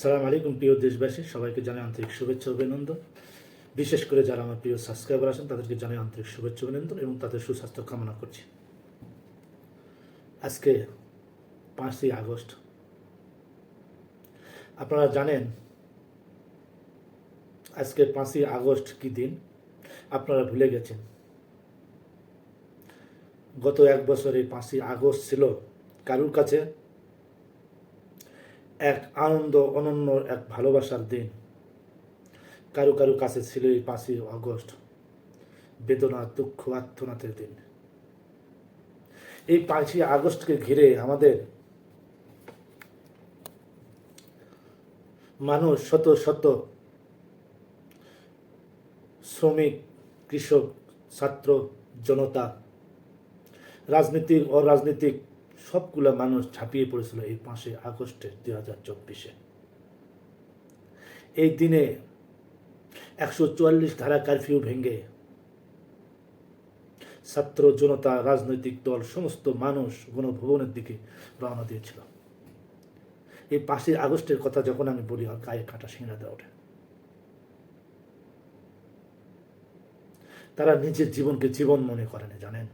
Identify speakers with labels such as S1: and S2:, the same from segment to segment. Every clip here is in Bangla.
S1: সালাম আলাইকুম, প্রিয় দেশবাসী। সবাইকে জানাই আন্তরিক শুভেচ্ছা অভিনন্দন। বিশেষ করে যারা আমার প্রিয় সাবস্ক্রাইবার আছেন, তাদেরকে জানাই আন্তরিক শুভেচ্ছা অভিনন্দন এবং তাদের সুস্বাস্থ্য কামনা করছি। আজকে পাঁচই আগস্ট। আপনারা জানেন আজকে পাঁচই আগস্ট কি দিন? আপনারা ভুলে গেছেন। গত এক বছরে পাঁচই আগস্ট ছিল কারুর কাছে? এক আনন্দ, অনন্য, এক ভালোবাসার দিন। কারও কারও কাছে ছিল এই পাঁচই আগস্ট বেদনা, দুঃখ আত্মনাথের দিন। এই পাঁচই আগস্টকে ঘিরে আমাদের মানুষ শত শত শ্রমিক, কৃষক, ছাত্র, জনতা, রাজনীতির, অরাজনীতিক সবগুলা মানুষ ঝাঁপিয়ে পড়েছিল এই পাঁচই আগস্টে দুই হাজার চব্বিশে। এই দিনে একশো চুয়াল্লিশ ধারা কারফিউ ভেঙে ছাত্র, জনতা, রাজনৈতিক দল, সমস্ত মানুষ গণভবনের দিকে রওনা দিয়েছিল। এই পাঁচই আগস্টের কথা যখন আমি বলি গায়ে কাটা সিংড়া দেওয়া ওঠে। তারা নিজের জীবনকে জীবন মনে করেন, জানেন?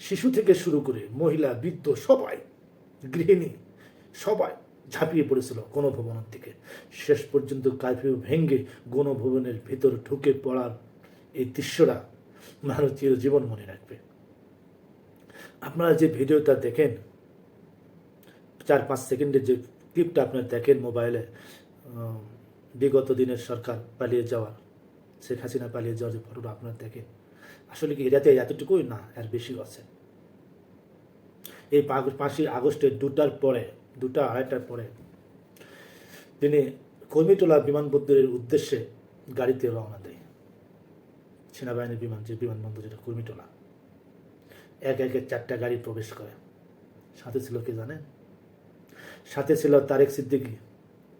S1: শিশু থেকে শুরু করে মহিলা, বৃদ্ধ, সবাই, গৃহিণী, সবাই ঝাঁপিয়ে পড়েছিল গণভবনের থেকে শেষ পর্যন্ত কারফিউ ভেঙ্গে গণভবনের ভেতর ঢুকে পড়ার এই দৃশ্যটা ভারতীয় জীবন মনে রাখবে। আপনারা যে ভিডিওটা দেখেন, চার পাঁচ সেকেন্ডের যে ক্লিপটা আপনারা দেখেন মোবাইলে বিগত দিনের সরকার পালিয়ে যাওয়ার, শেখ হাসিনা পালিয়ে যাওয়ার যে ফটোটা আপনারা দেখেন আসলে কি এটাতে এতটুকুই? না, এর বেশিও আছে। এই পাঁচই আগস্টের দুটার পরে, দুটা আড়াইটার পরে, তিনি কর্মীটোলা বিমানবন্দরের উদ্দেশ্যে গাড়িতে রওনা দেয়। সেনাবাহিনীর বিমান, যে বিমানবন্দর, যেটা কর্মীটোলা এক, একে, চারটা গাড়ি প্রবেশ করে। সাথে ছিল কে জানেন? সাথে ছিল তারেক সিদ্দিকি।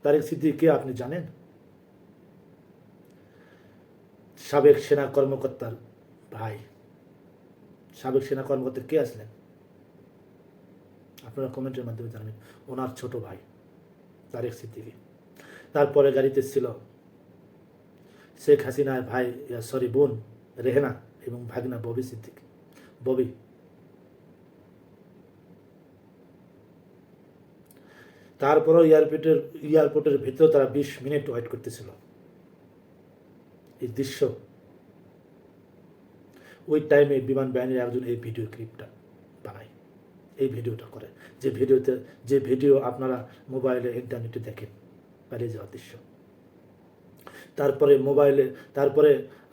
S1: তারেক সিদ্দিকি কে আপনি জানেন? সাবেক সেনা কর্মকর্তার ভাই, সাবেক সেনা কর্মকর্তা কে আসলেন? আপনারা কমেন্টের মাধ্যমে জানাবেন। ওনার ছোট ভাই, তারেক সিদ্দিকি। তারপরে গাড়িতে ছিল শেখ হাসিনার ভাই সরি বোন রেহেনা এবং ভাগনা ববি সিদ্দিকি। ববি। তারপরেও এয়ারপোর্টের এয়ারপোর্টের ভিতরে তারা বিশ মিনিট ওয়েট করতেছিল। এই দৃশ্য ওই টাইমে বিমান বাহিনীর একজন এই ভিডিও ক্লিপটা বানায়। এই ভিডিওটা করে। যে ভিডিওতে যে ভিডিও আপনারা মোবাইলে ইন্টারনেটে দেখেন পালিয়ে যাওয়ার দৃশ্য। তারপরে মোবাইলে তারপরে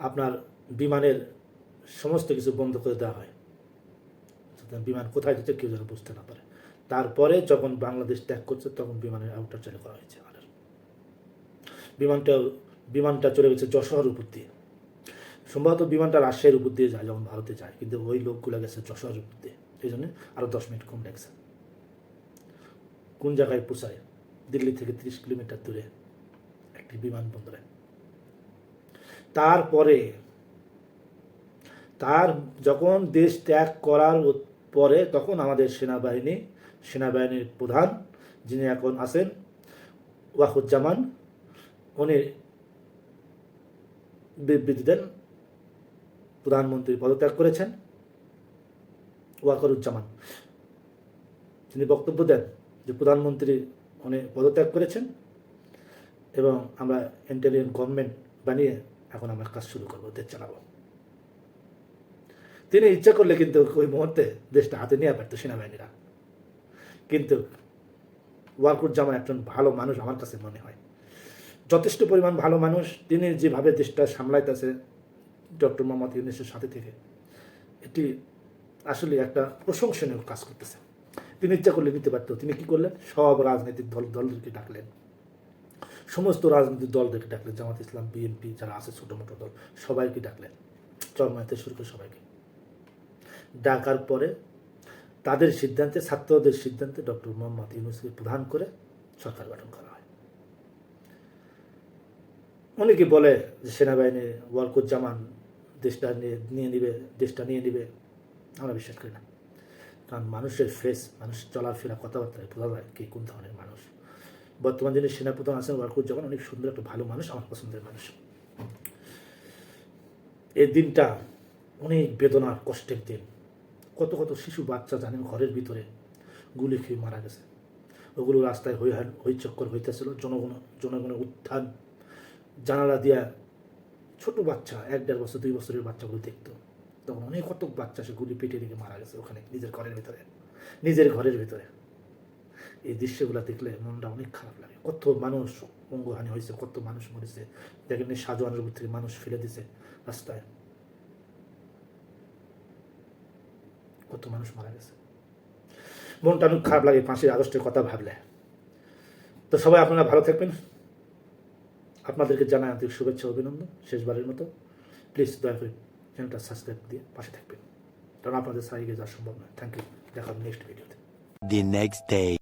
S1: আপনার বিমানের সমস্ত কিছু বন্ধ করে দেওয়া হয়। বিমান কোথায় যেতে কেউ যেন বুঝতে না পারে। তারপরে যখন বাংলাদেশ ত্যাগ করছে, তখন বিমানের আউটার চালু করা হয়েছে বিমানটা বিমানটা চলে গেছে যশোর উপর দিয়ে। সম্ভবত বিমানটা রাজশাহীর উপর দিয়ে যায় যখন ভারতে যায়, কিন্তু ওই লোকগুলো গেছে যশোর উপর দিয়ে। এই জন্য আরও দশ মিনিট কম লাগছে। কোন জায়গায় পোষায় দিল্লি থেকে তিরিশ কিলোমিটার দূরে একটি বিমানবন্দরে। তারপরে, তার যখন দেশ ত্যাগ করার পরে তখন আমাদের সেনাবাহিনী, সেনাবাহিনীর প্রধান যিনি এখন আছেন ওয়াকুজ্জামান উনি বিবৃতি দেন প্রধানমন্ত্রী পদত্যাগ করেছেন, ওয়াকরুজ্জামান। তিনি বক্তব্য দেন যে প্রধানমন্ত্রী উনি পদত্যাগ করেছেন এবং আমরা ইন্টেলিজেন্ট গভর্নমেন্ট বানিয়ে এখন আমরা কাজ শুরু করব, দেশ চালাবো। তিনি ইচ্ছা করলে কিন্তু ওই মুহূর্তে দেশটা হাতে নিয়ে পারতো সেনাবাহিনীরা। কিন্তু ওয়াকুরুজ্জামান একজন ভালো মানুষ আমার কাছে মনে হয়। যথেষ্ট পরিমাণ ভালো মানুষ, তিনি যেভাবে দেশটা সামলাইতেছে ডক্টর মোহাম্মদ ইউনিসের সাথে থেকে এটি আসলে একটা প্রশংসনীয় কাজ করতেছে তিনি ইচ্ছা করলে নিতে পারতো। তিনি কি করলেন? সব রাজনৈতিক দল, দলদেরকে ডাকলেন। সমস্ত রাজনৈতিক দলদেরকে ডাকলেন। জামাত ইসলাম বিএনপি যারা আছে, ছোটো মোটো দল, সবাইকে ডাকলেন। চরমাইতে শুরু করে সবাইকে। ডাকার পরে তাদের সিদ্ধান্তে, ছাত্রদের সিদ্ধান্তে ডক্টর মোহাম্মদ ইউনুসকে প্রধান করে সরকার গঠন করা অনেকে বলে যে সেনাবাহিনী ওয়ালকুজ্জামান দেশটা নিয়ে নিয়ে নিবে, দেশটা নিয়ে নিবে। আমরা বিশ্বাস করি না। কারণ মানুষের ফেস মানুষ চলাফেরা কথাবার্তায় বোঝা যায় কে কোন ধরনের মানুষ। বর্তমান দিনে সেনাপ্রধান আছেন ওয়ারকুর যখন অনেক সুন্দর একটা ভালো মানুষ, আমার পছন্দের মানুষ। এই দিনটা অনেক বেদনার, কষ্টের দিন। কত কত শিশু বাচ্চা জানেন ঘরের ভিতরে গুলি খেয়ে মারা গেছে। ওগুলো রাস্তায় হই হই চক্কর হইতেছিল, জনগণ জনগণের উত্থান। জানালা দিয়া ছোট বাচ্চা, এক দেড় বছর, দুই বছরের বাচ্চাগুলো দেখতো। তখন অনেক কত বাচ্চা সে গুলি পেটে রেখে মারা গেছে ওখানে, নিজের ঘরের ভিতরে, নিজের ঘরের ভিতরে। এই দৃশ্যগুলো দেখলে মনটা অনেক খারাপ লাগে। কত মানুষ অঙ্গহানি হয়েছে, কত মানুষ মরেছে। দেখেন শাহজাহানের উপর থেকে মানুষ ফেলে দিছে রাস্তায়। কত মানুষ মারা গেছে। মনটা অনেক খারাপ লাগে পাঁচই আগস্টের কথা ভাবলে। তো সবাই আপনারা ভালো থাকবেন। আপনাদেরকে জানাই আন্তরিক শুভেচ্ছা, অভিনন্দন। শেষবারের মতো প্লিজ দয়া করে চ্যানেলটা সাবস্ক্রাইব দিয়ে পাশে থাকবেন। কারণ আপনাদের সাইগে যাওয়া সম্ভব নয়। থ্যাংক ইউ দেখা নেক্সট ভিডিওতে
S2: দি নেক্সট day.